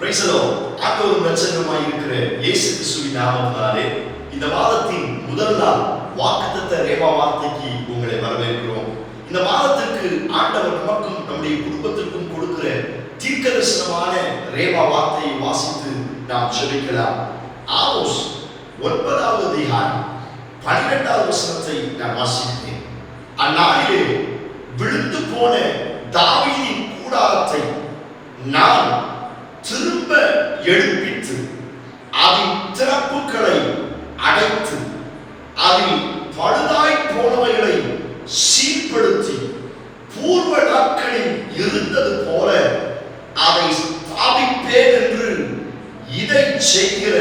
பிரைசலோ ஆண்டவர் நட்சத்திரமாய் இருக்கிற இயேசு கிறிஸ்துவின் நாமத்தினாலே இந்த மாதத்தின் முதல் நாள் வாக்குத்தத்த ரேமா வார்த்தைக்கு உங்களை வரவேற்கிறோம். இந்த மாதத்திற்கு ஆண்டவர் நமக்கும் நம்முடைய குடும்பத்திற்கும் கொடுக்கிற தீர்க்கதரிசனமான ரேமா வார்த்தையை வாசித்து நாம் ஜெபிக்கலாம். ஆவோஸ் ஒன்பதாவது திகாரம் பன்னிரெண்டாவது வசனத்தை நான் வாசிக்கிறேன். அந்நாளிலே விழுந்து போன தாவியின் கூடாரத்தை நான் திரும்ப எழுப்பித்து அதன் திறப்புகளை அடைத்து அதில் பழுதாய் போனவைகளை சீர்படுத்தி பூர்வ நாட்களில் இருந்தது போல அதை ஸ்தாபிப்பேன் என்று இதை செய்கிற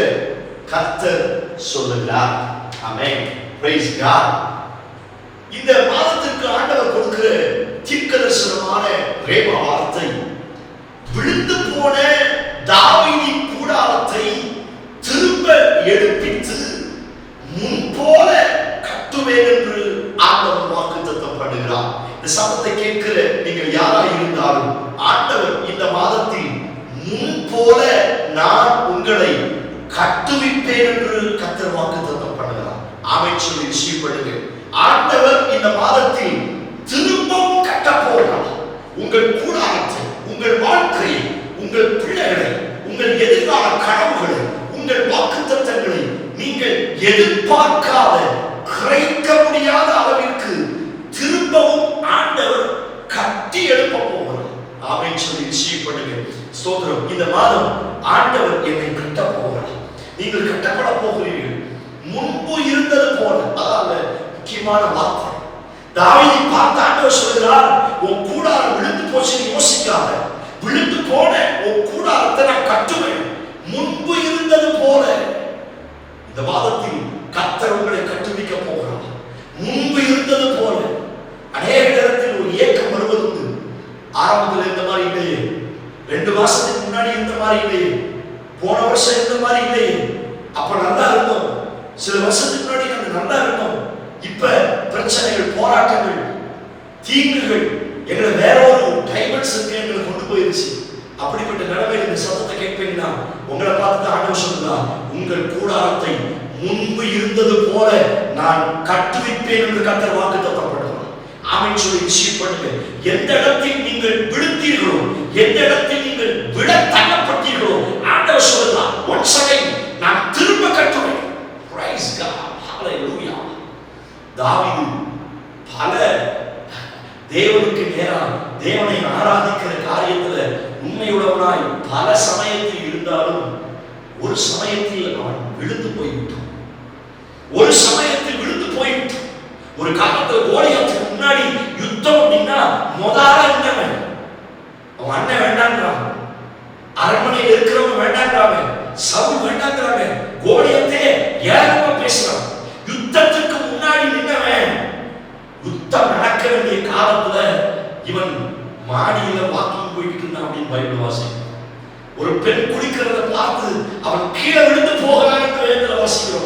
கர்த்தர் சொல்லுகிறார். ஆமென். பிரைஸ் காட் இந்த மாதத்திற்கு ஆண்டவர் கொடுக்கிற தீர்க்கதரிசனமான ரேம வார்த்தை விழுந்து போன தாவினி கூடாரத்தை திரும்ப எடுப்பித்து முன்போல கட்டுவேன் என்று ஆண்டவர் வாக்கு தத்தப்படுகிறார். இந்த சத்தத்தை கேட்கிற நீங்கள் யாரா இருந்தாலும் ஆண்டவர் இந்த மாதத்தில் முன்போல நான் உங்களை கட்டுவிப்பேன் என்று கத்தர் வாக்கு பண்ணுகிறார் அமைச்சர் சொல்லி பண்ணுங்க ஆண்டவர் இந்த மாதத்தில் திரும்பவும் கட்டப்போகிறார். உங்கள் கூடாரத்தை உங்கள் வாழ்க்கையை உங்கள் பிள்ளைகளை உங்கள் எதிர்கால கனவுகளை உங்கள் வாக்குத்தத்தங்களை நீங்கள் எதிர்பார்க்காத குறைக்க முடியாத அளவிற்கு திரும்பவும் ஆண்டவர் கட்டி எழுப்ப போகிறார். ஆமை சொல்லி விஷயப்படுங்கள் பண்ணுங்க. இந்த மாதம் ஆண்டவர் என்னை கட்ட போகிறார். நீங்கள் கட்டப்பட போகிறீர்கள். முன்பு இருந்தது போல. அதாவது முக்கியமான வார்த்தை. தாவியை பார்த்து ஆண்டவர் சொல்கிறார் உன் கூடாரம் விழுந்து போச்சு யோசிக்காத. விழுந்து போன உன் கூடாரத்தை நான் கட்டுவேன். முன்பு இருந்தது போல. இந்த மாதத்தில் கத்தர் உங்களை கட்டுவிக்க போகிறார். முன்பு இருந்தது போல. அநேக நேரத்தில் ஒரு ஏக்கம் வருவது ஆரம்பத்தில் இந்த மாதிரி இல்லையே. ரெண்டு மாசத்துக்கு முன்னாடி இந்த மாதிரி இல்லையே. போன வருஷம் இந்த மாதிரி இல்லையே. அப்ப நல்லா இருந்தோம். சில வருஷத்துக்கு முன்னாடி நாங்கள் நல்லா இருந்தோம். இப்ப பிரச்சனைகள் போராட்டங்கள் தீங்குகள் எங்களை வேற ஒரு டைமண்ட்ஸுக்கு எங்களை போயிருச்சு அப்படிப்பட்ட நிலைமையில் இந்த சத்தத்தை கேட்பீங்கன்னா உங்களை பார்த்து தான் ஆண்டவர் சொல்லுதா உங்கள் கூடாரத்தை முன்பு இருந்தது போல நான் கட்டுவிப்பேன் என்று கத்தர் வாக்கு தத்தப்படுகிறார் ஆமென் சொல்லி ரிசீவ் பண்ணுங்க. எந்த இடத்தில் நீங்கள் விழுந்தீர்களோ எந்த இடத்தில் நீங்கள் விட தள்ளப்பட்டீர்களோ ஆண்டவர் சொல்லலாம் ஒன்ஸ் அகைன் நான் திரும்ப கட்டுவேன் பிரைஸ் காட் ஹalleluya பல தேவனுக்கு நேராக தேவனை ஆராதிக்கிற காரியத்துல உண்மையுள்ளவனாய் பல சமயத்தில் இருந்தாலும் ஒரு சமயத்தில் அவன் விழுந்து போய்விட்டான். ஒரு சமயத்தில் விழுந்து போய்விட்டான். ஒரு காலத்துல கோலியாத்துக்கு முன்னாடி யுத்தம் அப்படின்னா முதல்ல இருந்தவன் அவன் அண்ணன் வேண்டான்றான் அரண்மனையில் இருக்கிறவன் வேண்டான்றாங்க சவுல் மாடியில வாக்கிங் போய்கிட்டு இருந்தான் அப்படின்னு பைபிள் வாசிக்கிறோம் ஒரு பெண் குடிக்கிறத பார்த்து அவன் கீழே விழுந்து போகிறான் என்று வாசிக்கிறோம்.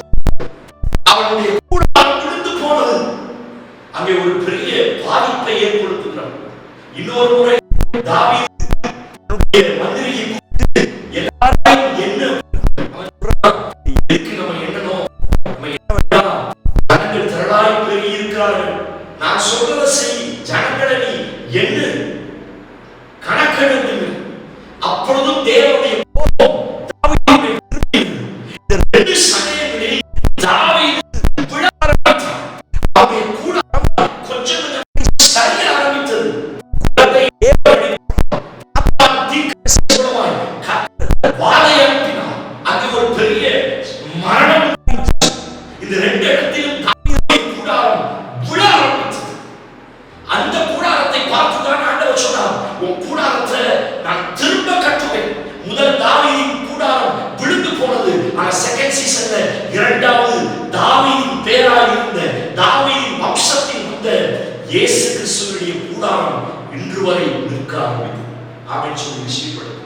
இயேசு கிறிஸ்துவனுடைய கூடாரம் இன்று வரை நிற்க ஆரம்பித்தது அப்படின்னு சொல்லி விஷயப்படுது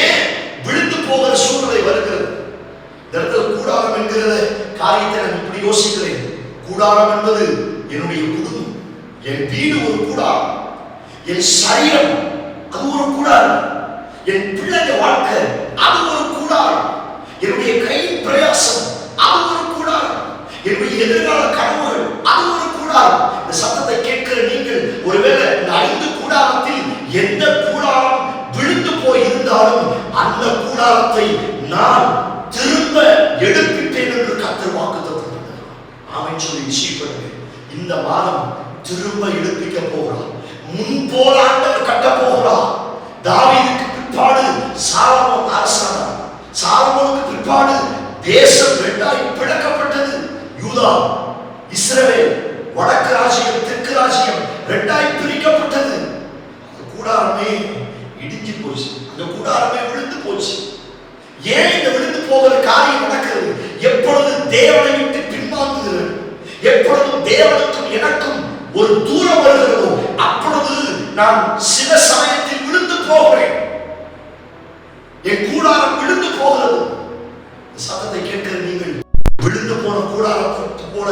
ஏன் விழுந்து போகிற சூழ்நிலை வருகிறது? இடத்துல கூடாரம் என்கிற காரியத்தை நான் இப்படி யோசிக்கிறேன். கூடாரம் என்பது என்னுடைய குடும்பம் என் வீடு ஒரு கூடாரம் என் சரீரம் அது ஒரு கூடாரம் என் பிள்ளைங்க வாழ்க்கை அது ஒரு கூடாரம் என்னுடைய கையின் பிரயாசம் அது ஒரு கூடாரம் என்னுடைய எதிர்கால கனவுகள் அது ஒரு கூடாரம். இந்த சத்தத்தை கேட்கிற நீங்கள் ஒருவேளை இந்த ஐந்து கூடாரத்தில் எந்த கூடாரம் விழுந்து போய் இருந்தாலும் அந்த கூடாரத்தை நான் திரும்ப எடுப்பிட்டேன் என்று கத்தர் வாக்குத்தத்தம் ஆமென் சொல்லி சீப்படுங்க இந்த மாதம் திரும்ப எடுப்பிக்க போகிறார் முன்போல் ஆண்டவர் கட்ட போகிறார் இந்த போகிற காரியம் நடக்கிறது. எப்பொழுது தேவனை விட்டு பின்வாங்குகிறது எப்பொழுது தேவனுக்கும் எனக்கும் ஒரு தூரம் வருகிறதோ அப்பொழுது நான் சில சமயத்தில் விழுந்து போகிறேன். என் கூடாரம் விழுந்து போகிறது. சத்தத்தை கேட்கிற நீங்கள் விழுந்து போன கூடாரம் போல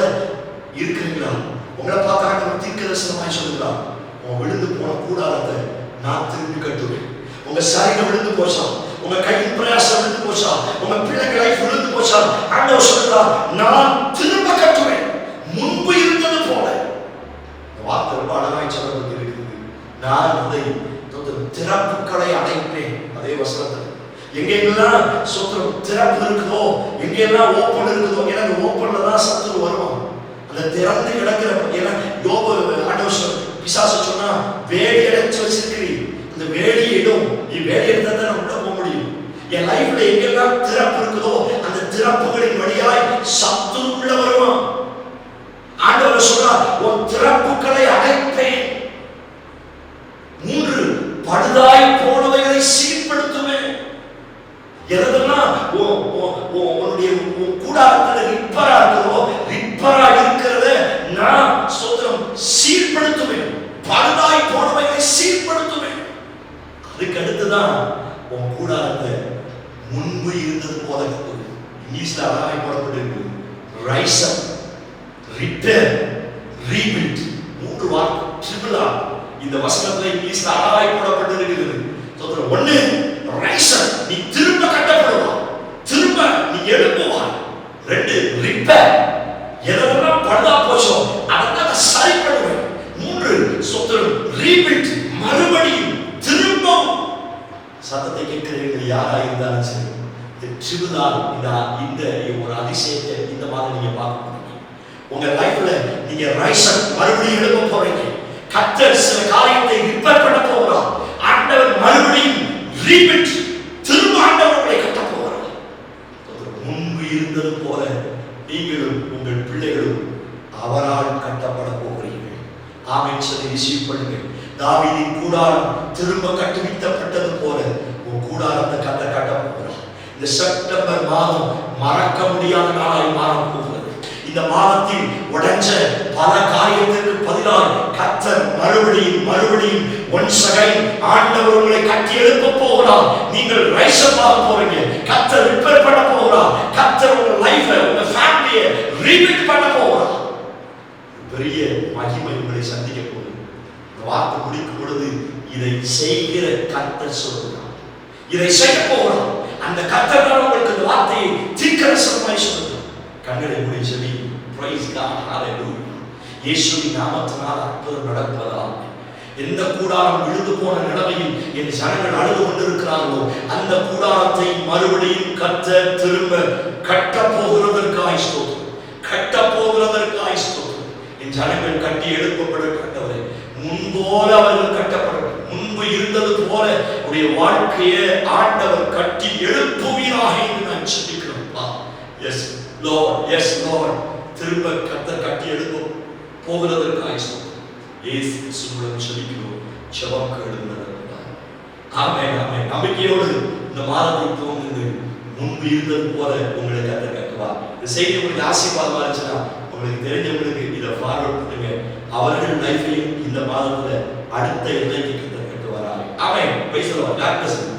இருக்கிறீங்களா உங்களை பார்த்தாங்க ஆண்டவர் தீர்க்கதரிசனமாய் சொல்லுகிறார் உன் விழுந்து போன கூடாரத்தை நான் திரும்பி கட்டுவேன். உங்க சரீரம் விழுந்து போச்சான் உங்க கை பிரயாசம் விழுந்து போச்சா? உங்க பிள்ளைங்க லைஃப் விழுந்து போச்சா? ஆண்டவர் சொல்லுகிறார் நான் திரும்ப கட்டுவேன். முன்பு இருந்தது போல. வார்த்தை ரொம்ப அழகாய் சொல்லப்பட்டு இருக்குது நான் அதை திறப்புகளை அடைப்பேன் அதே வசனத்தில். எங்கெல்லாம் சுத்திரம் திறப்பு இருக்குதோ எங்கெல்லாம் ஓப்பன் இருக்குதோ எனக்கு ஓப்பன்ல தான் சத்துரு வருவான். அந்த திறந்து கிடக்கிற ஏன்னா யோபு ஆண்டவர் பிசாசு சொன்னா வேடி அடைச்சு வச்சிருக்கிறீ அந்த வேடி இடும். நீ வேடி எடுத்தா தான் நான் உள்ள போக முடியும் என் லைஃப்ல எங்கெல்லாம் திறப்பு இருக்குதோ அந்த திறப்புகளின் வழியாய் சத்துரு உள்ள வருவான். ஆண்டவர் சொல்றார் உன் திறப்புகளை அடைப்பேன். மூன்று படுதாய் போனவைகளை சீர்படுத்துவேன். எதெல்லாம் உன்னுடைய கூடாரத்தில் ரிப்பரா இருக்கிறதோ ரிப்பரா இருக்கிறத நான் சோதரம் சீர்படுத்துவேன். படுதாய் போனவைகளை சீர்படுத்துவேன். அதுக்கு அடுத்துதான் உன் கூடாரத்தை முன்பு இருந்தது போல இங்கிலீஷ்ல அழகாய் போடப்பட்டிருக்கு. ரைஸ் அப் ரிப்பேர் ரீபில்ட் மூன்று வார்த்தை ட்ரிபிள் ஆர் இந்த வசனத்துல இங்கிலீஷ்ல அழகாய் போடப்பட்டிருக்கிறது. சொல்ற ஒண்ணு ரைசர் நீ திரும்ப கட்டப்படுவா திரும்ப நீ எழுப்புவா ரெண்டு ரிப்பேர் எதெல்லாம் பழுதா போச்சோ அதெல்லாம் சரி பண்ணுவேன் மூன்று சொத்தரும் ரீபில்ட் மறுபடியும் திரும்பவும் சத்தத்தை கேட்கிறீர்கள் யாரா இருந்தாலும் சரி இந்த இந்த இந்த ஒரு அதிசயத்தை இந்த மாதிரி நீங்க பார்க்க போறீங்க உங்க லைஃப்ல நீங்க ரைசர் மறுபடியும் எழுப்ப போறீங்க. கத்தர் சில காரியத்தை ரிப்பேர் பண்ண போகிறார். ஆண்டவர் மறுபடியும் ரீபிட் திரும்ப ஆண்டவர் உங்களை கட்ட போகிறார் முன்பு இருந்தது போல நீங்களும் உங்கள் பிள்ளைகளும் அவரால் கட்டப்பட போகிறீர்கள் ஆமென் சொல்லி ரிசீவ் பண்ணுங்கள் தாவீதின் கூடாரம் திரும்ப கட்டுவித்தப்பட்டது போல உன் கூடாரத்தை கட்ட கட்ட போகிறார் இந்த செப்டம்பர் மாதம் மறக்க முடியாத நாளாய் மாறப் போகிறது இந்த மாதத்தில் உடைஞ்ச பல காரியத்திற்கு பதிலாக கத்தர் மறுபடியும் மறுபடியும் ஒன் அகைன் ஆண்டவர் உங்களை கட்டி எழுப்ப போகிறார் நீங்கள் ரைஸ் அப் ஆக போறீங்க. கத்தர் ரிப்பேர் பண்ண போகிறார் கத்தர் உங்க லைஃபை உங்க ஃபேமிலியை ரீபில்ட் பண்ண போகிறார் பெரிய மகிமை உங்களை சந்திக்க போகுது. இந்த வார்த்தை முடிக்கும் பொழுது இதை செய்கிற கத்தர் சொல்கிறார் இதை செய்ய போகிறார் அந்த கத்தர் உங்களுக்கு இந்த வார்த்தையை தீர்க்கரசமாய் சொல்லுகிறார் கண்களை மூடி சொல்லி பிரைஸ் காட் ஹalleluya இயேசுவின் நாமத்தினால் அற்புதம் நடப்பதால் எந்த கூடாரம் விழுந்து போன நிலைமையில் என் ஜனங்கள் அழுது கொண்டிருக்கிறார்களோ அந்த கூடாரத்தை மறுபடியும் கத்த திரும்ப கட்ட போகிறதற்காய் ஸ்தோத்திரம். கட்ட போகிறதற்காய் ஸ்தோத்திரம். என் ஜனங்கள் கட்டி எழுப்பப்பட கட்டவரை முன்போல அவர்கள் கட்டப்படட்டும் முன்பு இருந்தது போல உடைய வாழ்க்கையை ஆண்டவர் கட்டி எழுப்புவீராக என்று நான் சிந்திக்கிறோம்ப்பா எஸ் லோ எஸ் லார்ட் திரும்ப கத்த கட்டி எழுப்போம். போகிறதற்காய் ஸ்தோத்திரம் இயேசு கிறிஸ்துவுடன் செபிக்கிறோம் ஜெபம் கேளுங்கள் ஆமே ஆமே நம்பிக்கையோடு இந்த மாதத்தை துவங்குங்கள். முன்பு இருந்தது போல உங்களை கத்த கட்டுவா இந்த செய்தி உங்களுக்கு ஆசீர்வாதமா இருந்துச்சுன்னா உங்களுக்கு தெரிஞ்சவங்களுக்கு இதை ஃபார்வர்ட் பண்ணுங்க. அவர்கள் லைஃப்லையும் இந்த மாதத்துல அடுத்த எல்லைக்கு கத்த கட்டுவாரா ஆமென் பேசலாம்